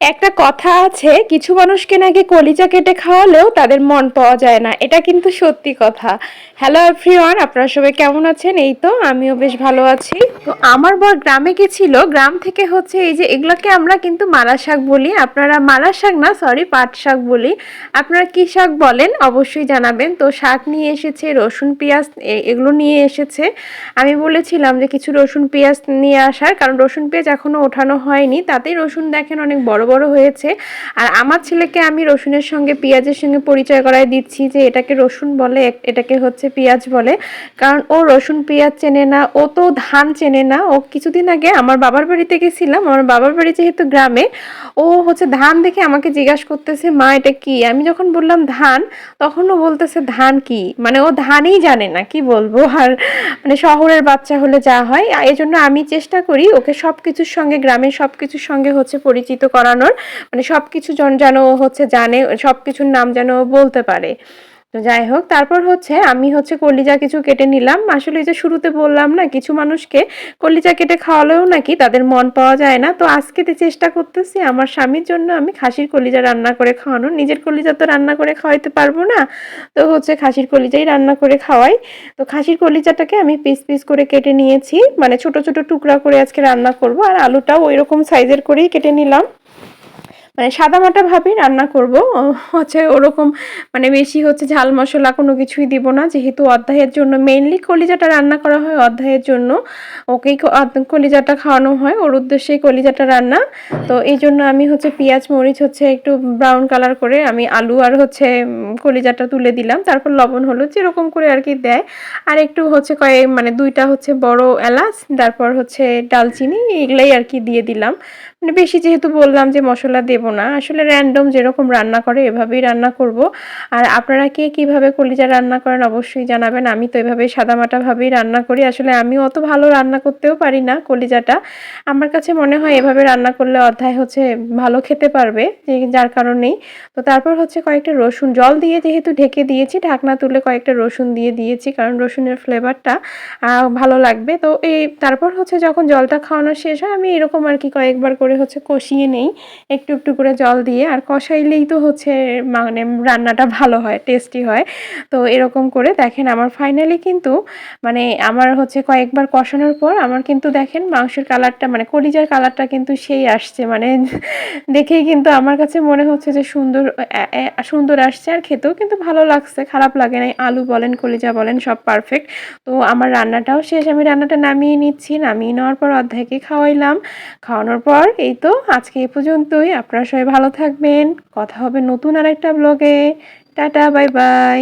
একটা কথা আছে, কিছু মানুষকে নাকি কলিজা কেটে খাওয়ালেও তাদের মন পাওয়া যায় না। এটা কিন্তু সত্যি কথা। হ্যালো এভরিওয়ান আপনারা সবাই কেমন আছেন? এই তো, আমিও বেশ ভালো আছি। তো আমার বর গ্রামে গেছিল। গ্রাম থেকে হচ্ছে এই যে এগুলোকে আমরা কিন্তু মালা শাক বলি। আপনারা মালা শাক না সরি পাট শাক বলি। আপনারা কি শাক বলেন অবশ্যই জানাবেন। তো শাক নিয়ে এসেছে, রসুন, পেঁয়াজ এগুলো নিয়ে এসেছে। আমি বলেছিলাম যে কিছু রসুন, পেঁয়াজ নিয়ে আসার। কারণ রসুন, পেঁয়াজ এখনও ওঠানো হয়নি। তাতেই রসুন দেখেন অনেক বড় বড় বড় হয়েছে। আর আমার ছেলেকে আমি রসুনের সঙ্গে পেঁয়াজের সঙ্গে পরিচয় করায় দিচ্ছি যে এটাকে রসুন বলে এটাকে হচ্ছে পেঁয়াজ বলে। কারণ ও রসুন পেঁয়াজ চেনে না, ও তো ধান চেনে না। ও কিছুদিন আগে আমার বাবার বাড়িতে গেছিলাম, আমার বাবার বাড়ি যেহেতু গ্রামে, ও হচ্ছে ধান দেখে আমাকে জিজ্ঞাসা করতেছে, মা, এটা কি? আমি যখন বললাম ধান, তখন ও বলতেছে, ধান কি? মানে ও ধানই জানে না, কি বলব? আর মানে শহরের বাচ্চা হলে যা হয়। এই জন্য আমি চেষ্টা করি ওকে সব কিছুর সঙ্গে, গ্রামের সব কিছুর সঙ্গে হচ্ছে পরিচিত করানোর মানে সব কিছু যেন হচ্ছে জানে সব কিছুর নাম যেন বলতে পারে। তো যাই হোক, তারপর হচ্ছে আমি হচ্ছে কলিজা কিছু কেটে নিলাম। আসলে যে শুরুতে বললাম না, কিছু মানুষকে কলিজা কেটে খাওয়ালেও নাকি তাদের মন পাওয়া যায় না। তো আজকে তো চেষ্টা করতেছি, আমার স্বামীর জন্য আমি খাসির কলিজা রান্না করে খাওয়ানো। নিজের কলিজা তো রান্না করে খাওয়াইতে পারব না, তো হচ্ছে খাসির কলিজাই রান্না করে খাওয়াই। তো খাসির কলিজাটাকে আমি পিস পিস করে কেটে নিয়েছি। মানে ছোট ছোট টুকরা করে আজকে রান্না করব, আর আলুটাও ওই রকম সাইজের করেই কেটে নিলাম। মানে সাদামাটা ভাবেই রান্না করব। হচ্ছে ওরকম মানে বেশি হচ্ছে ঝাল মশলা কোনো কিছুই দিব না। যেহেতু অধ্যায়ের জন্য মেইনলি কলিজাটা রান্না করা হয় অধ্যায়ের জন্য। ওকেই কলিজাটা খাওয়ানো হয়। ওর উদ্দেশ্যেই কলিজাটা রান্না। তো এই জন্য আমি হচ্ছে পেঁয়াজ, মরিচ হচ্ছে একটু ব্রাউন কালার করে আমি আলু আর হচ্ছে কলিজাটা তুলে দিলাম। তারপর লবণ, হলুদ যেরকম করে আর কি দেয়। আর একটু হচ্ছে কয়েক মানে দুইটা হচ্ছে বড় এলাচ, তারপর হচ্ছে ডালচিনি, এগুলাই আর কি দিয়ে দিলাম। মানে বেশি যেহেতু বললাম যে মশলা দেব না। আসলে র্যান্ডম যেরকম রান্না করে এভাবেই রান্না করব। আর আপনারা কে কীভাবে কলিজা রান্না করেন অবশ্যই জানাবেন। আমি তো এভাবেই সাদামাটা ভাবেই রান্না করি। আসলে আমি অত ভালো রান্না করতেও পারি না কলিজাটা। আমার কাছে মনে হয় এভাবে রান্না করলে অধ্যায় হচ্ছে ভালো খেতে পারবে যার কারণেই। তো তারপর হচ্ছে কয়েকটা রসুন, জল দিয়ে যেহেতু ঢেকে দিয়েছি, ঢাকনা তুলে কয়েকটা রসুন দিয়ে দিয়েছি, কারণ রসুনের ফ্লেভারটা ভালো লাগবে। তো এই তারপর হচ্ছে যখন জলটা খাওয়ানো শেষ হয়, আমি এরকম আর কি কয়েকবার করে হচ্ছে কষিয়ে নেই। একটু একটু করে জল দিয়ে আর কষাইলেই তো হচ্ছে মানে রান্নাটা ভালো হয় টেস্টি হয়। তো এরকম করে দেখেন আমার ফাইনালি কিন্তু মানে আমার হচ্ছে কয়েকবার কষানোর পর আমার কিন্তু দেখেন মাংসের কালারটা মানে কলিজার কালারটা কিন্তু সেই আসছে। মানে দেখেই কিন্তু আমার কাছে মনে হচ্ছে যে সুন্দর, এ- এ- সুন্দর আসছে আর খেতেও কিন্তু ভালো লাগছে। খারাপ লাগে নাই, আলু বলেন, কলিজা বলেন, সব পারফেক্ট তো আমার রান্নাটাও শেষ, আমি রান্নাটা নামিয়ে নিচ্ছি। নামিয়ে নেওয়ার পর অর্ধেকে খাওয়াইলাম। খাওয়ানোর পর এই তো আজকে এই পর্যন্তই। আপনারা সবাই ভালো থাকবেন। কথা হবে নতুন আরেকটা ব্লগে টাটা বাই বাই